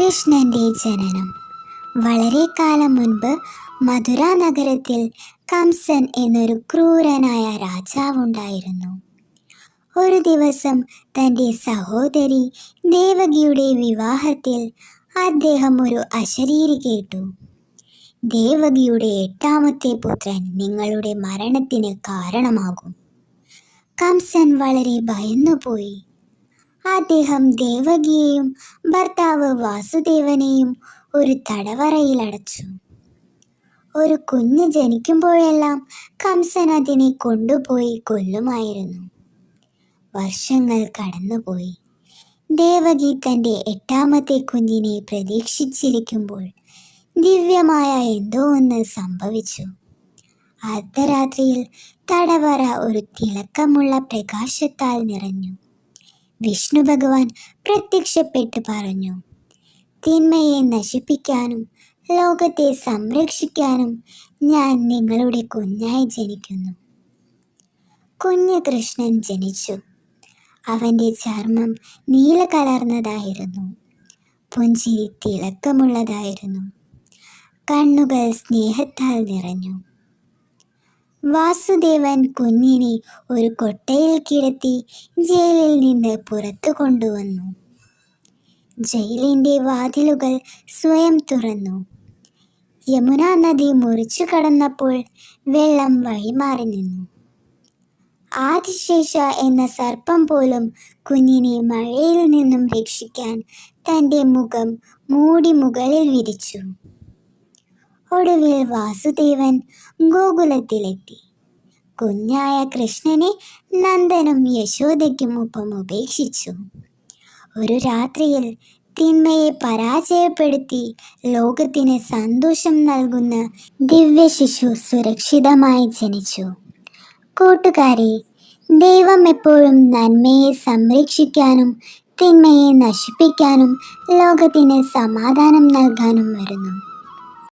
കൃഷ്ണന്റെ ജനനം. വളരെ കാലം മുൻപ് മധുര നഗരത്തിൽ കംസൻ എന്നൊരു ക്രൂരനായ രാജാവുണ്ടായിരുന്നു. ഒരു ദിവസം തന്റെ സഹോദരി ദേവകിയുടെ വിവാഹത്തിൽ അദ്ദേഹം ഒരു അശരീരി കേട്ടു. ദേവകിയുടെ എട്ടാമത്തെ പുത്രൻ നിങ്ങളുടെ മരണത്തിന് കാരണമാകും. കംസൻ വളരെ ഭയന്നുപോയി. അദ്ദേഹം ദേവകിയെയും ഭർത്താവ് വാസുദേവനെയും ഒരു തടവറയിൽ അടച്ചു. ഒരു കുഞ്ഞ് ജനിക്കുമ്പോഴെല്ലാം കംസൻ അതിനെ കൊണ്ടുപോയി കൊല്ലുമായിരുന്നു. വർഷങ്ങൾ കടന്നുപോയി. ദേവകി തന്റെ എട്ടാമത്തെ കുഞ്ഞിനെ പ്രതീക്ഷിച്ചിരിക്കുമ്പോൾ ദിവ്യമായ എന്തോ ഒന്ന് സംഭവിച്ചു. അർദ്ധരാത്രിയിൽ തടവറ ഒരു തിളക്കമുള്ള പ്രകാശത്താൽ നിറഞ്ഞു. വിഷ്ണു ഭഗവാൻ പ്രത്യക്ഷപ്പെട്ട് പറഞ്ഞു. തിന്മയെ നശിപ്പിക്കാനും ലോകത്തെ സംരക്ഷിക്കാനും ഞാൻ നിങ്ങളുടെ കുഞ്ഞായി ജനിക്കുന്നു. കുഞ്ഞ് കൃഷ്ണൻ ജനിച്ചു. അവന്റെ ചർമ്മം നീല കലർന്നതായിരുന്നു. പുഞ്ചിരി തിളക്കമുള്ളതായിരുന്നു. കണ്ണുകൾ സ്നേഹത്താൽ നിറഞ്ഞു. വാസുദേവൻ കുഞ്ഞിനെ ഒരു കൊട്ടയിൽ കിടത്തി ജയിലിൽ നിന്ന് പുറത്തു കൊണ്ടുവന്നു. ജയിലിന്റെ വാതിലുകൾ സ്വയം തുറന്നു. യമുന നദി മുറിച്ചു കടന്നപ്പോൾ വെള്ളം വഴിമാറി നിന്നു. ആദിശേഷ എന്ന സർപ്പം പോലും കുഞ്ഞിനെ മഴയിൽ നിന്നും രക്ഷിക്കാൻ തന്റെ മുഖം മൂടി മുകളിൽ വിരിച്ചു. ഒടുവിൽ വാസുദേവൻ ഗോകുലത്തിലെത്തി. കുഞ്ഞായ കൃഷ്ണനെ നന്ദനും യശോദയ്ക്കും ഒപ്പം ഉപേക്ഷിച്ചു. ഒരു രാത്രിയിൽ തിന്മയെ പരാജയപ്പെടുത്തി ലോകത്തിന് സന്തോഷം നൽകുന്ന ദിവ്യ ശിശു സുരക്ഷിതമായി ജനിച്ചു. കൂട്ടുകാരെ ദൈവം എപ്പോഴും നന്മയെ സംരക്ഷിക്കാനും തിന്മയെ നശിപ്പിക്കാനും ലോകത്തിന് സമാധാനം നൽകാനും വരുന്നു.